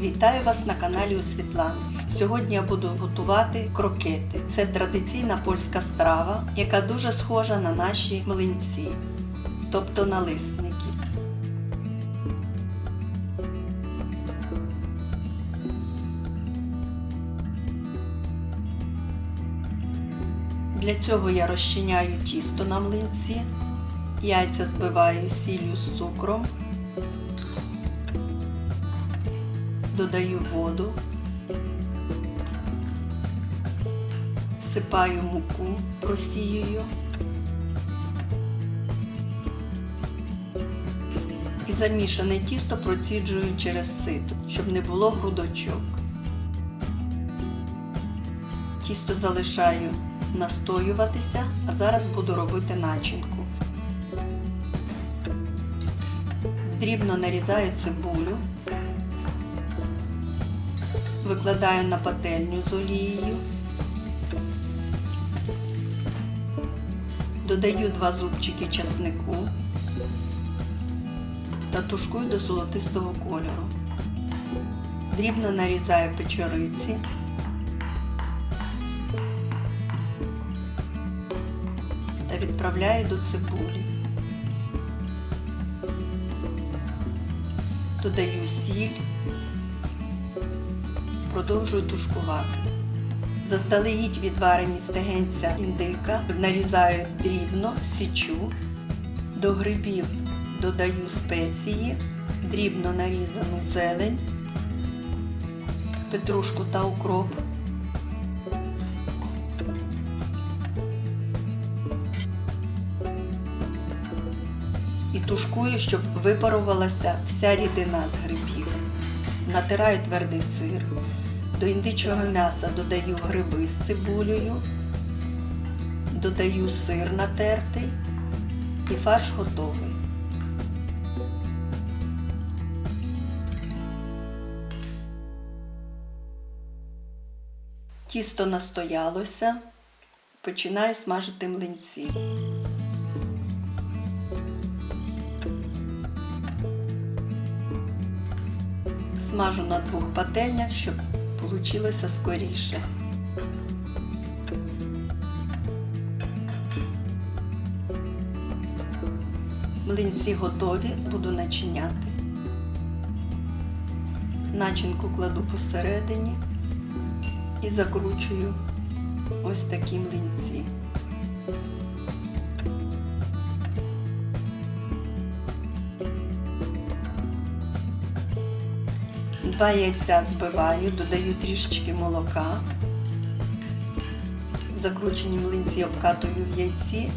Вітаю вас на каналі у Світлани. Сьогодні я буду готувати крокети. Це традиційна польська страва, яка дуже схожа на наші млинці, тобто налисники. Для цього я розчиняю тісто на млинці, яйця збиваю сіллю з цукром, додаю воду, всипаю муку, просіюю і замішане тісто проціджую через сито, щоб не було грудочок. Тісто залишаю настоюватися, а зараз буду робити начинку. Дрібно нарізаю цибулю, викладаю на пательню з олією, додаю два зубчики часнику та тушкую до золотистого кольору. Дрібно нарізаю печориці. та відправляю до цибулі. Додаю сіль, продовжую тушкувати. Заздалегідь відварені стегенця індика, нарізаю дрібно, січу, до грибів додаю спеції, дрібно нарізану зелень, петрушку та укроп. і тушкую, щоб випарувалася вся рідина з грибів. Натираю твердий сир. До індичого м'яса додаю гриби з цибулею, додаю сир натертий і фарш готовий. Тісто настоялося, починаю смажити млинці. Смажу на двох пательнях, щоб вийшло скоріше. Млинці готові, буду начиняти. Начинку кладу посередині і закручую ось такі млинці. Два яйця збиваю, додаю трішечки молока. Закручені млинці обкатую в яйці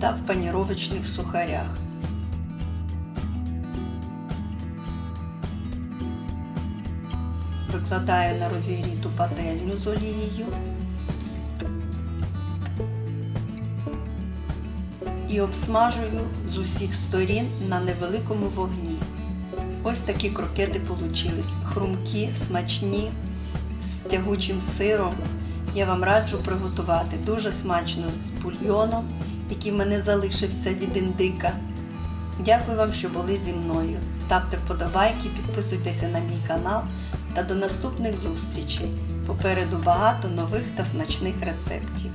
та в паніровочних сухарях. Викладаю на розігріту пательню з олією і обсмажую з усіх сторін на невеликому вогні. Ось такі крокети получились. Хрумкі, смачні, з тягучим сиром. Я вам раджу приготувати дуже смачно з бульйоном, який в мене залишився від індика. Дякую вам, що були зі мною. Ставте вподобайки, підписуйтеся на мій канал та до наступних зустрічей. Попереду багато нових та смачних рецептів.